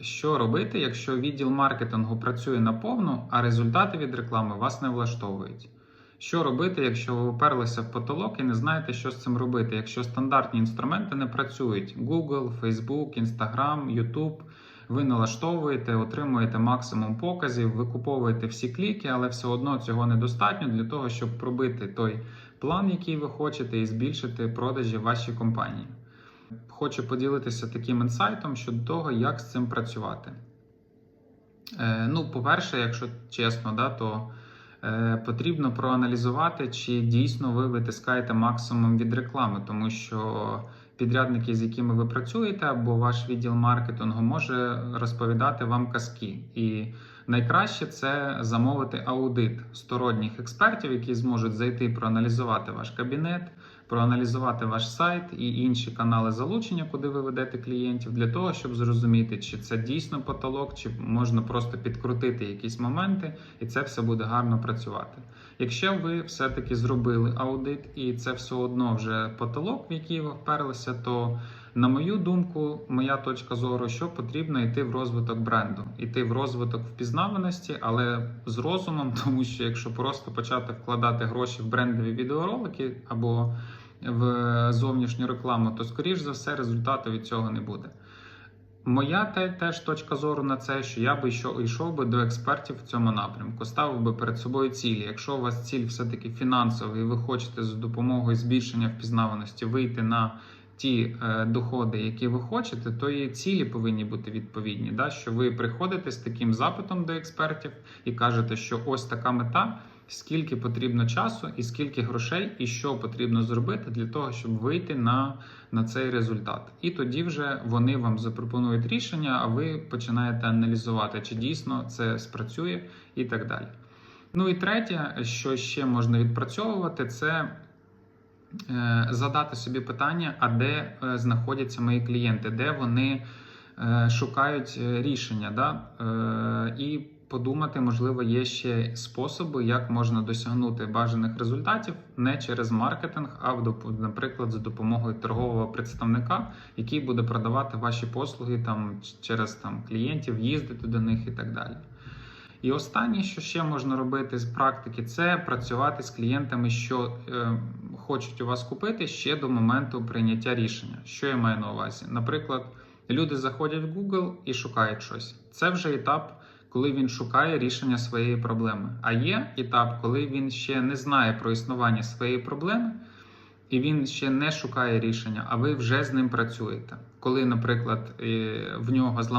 Що робити, якщо відділ маркетингу працює наповну, а результати від реклами вас не влаштовують? Що робити, якщо ви оперлися в потолок і не знаєте, що з цим робити, якщо стандартні інструменти не працюють: Google, Facebook, Instagram, YouTube, ви налаштовуєте, отримуєте максимум показів, викуповуєте всі кліки, але все одно цього недостатньо для того, щоб пробити той план, який ви хочете, і збільшити продажі вашій компанії. Хочу поділитися таким інсайтом щодо того, як з цим працювати. Е, ну, по-перше, якщо чесно, да, то е, потрібно проаналізувати, чи дійсно ви витискаєте максимум від реклами, тому що підрядники, з якими ви працюєте, або ваш відділ маркетингу може розповідати вам казки. І найкраще це замовити аудит сторонніх експертів, які зможуть зайти проаналізувати ваш кабінет, проаналізувати ваш сайт і інші канали залучення, куди ви ведете клієнтів, для того, щоб зрозуміти, чи це дійсно потолок, чи можна просто підкрутити якісь моменти, і це все буде гарно працювати. Якщо ви все-таки зробили аудит, і це все одно вже потолок, в який ви вперлися, то на мою думку, моя точка зору, що потрібно йти в розвиток бренду, йти в розвиток впізнаваності, але з розумом, тому що якщо просто почати вкладати гроші в брендові відеоролики або в зовнішню рекламу, то скоріш за все результату від цього не буде. Моя те, теж точка зору на це, що я би йшов, йшов би до експертів в цьому напрямку, ставив би перед собою цілі. Якщо у вас ціль все-таки фінансова, і ви хочете за допомогою збільшення впізнаваності вийти на ті е, доходи, які ви хочете, то і цілі повинні бути відповідні. Да? Що ви приходите з таким запитом до експертів і кажете, що ось така мета. Скільки потрібно часу, і скільки грошей, і що потрібно зробити для того, щоб вийти на на цей результат. І тоді вже вони вам запропонують рішення, а ви починаєте аналізувати, чи дійсно це спрацює і так далі. Ну і третє, що ще можна відпрацьовувати, це задати собі питання, а де е, знаходяться мої клієнти, де вони е, шукають е, рішення. Да? Е, і подумати, можливо, є ще способи, як можна досягнути бажаних результатів не через маркетинг, а наприклад, за допомогою торгового представника, який буде продавати ваші послуги там через там клієнтів, їздити до них і так далі. І останнє, що ще можна робити з практики, це працювати з клієнтами, що е, хочуть у вас купити ще до моменту прийняття рішення. Що я маю на увазі? Наприклад, люди заходять в Google і шукають щось. Це вже етап коли він шукає рішення своєї проблеми. А є етап, коли він ще не знає про існування своєї проблеми, і він ще не шукає рішення, а ви вже з ним працюєте. Коли, наприклад, в нього зламав.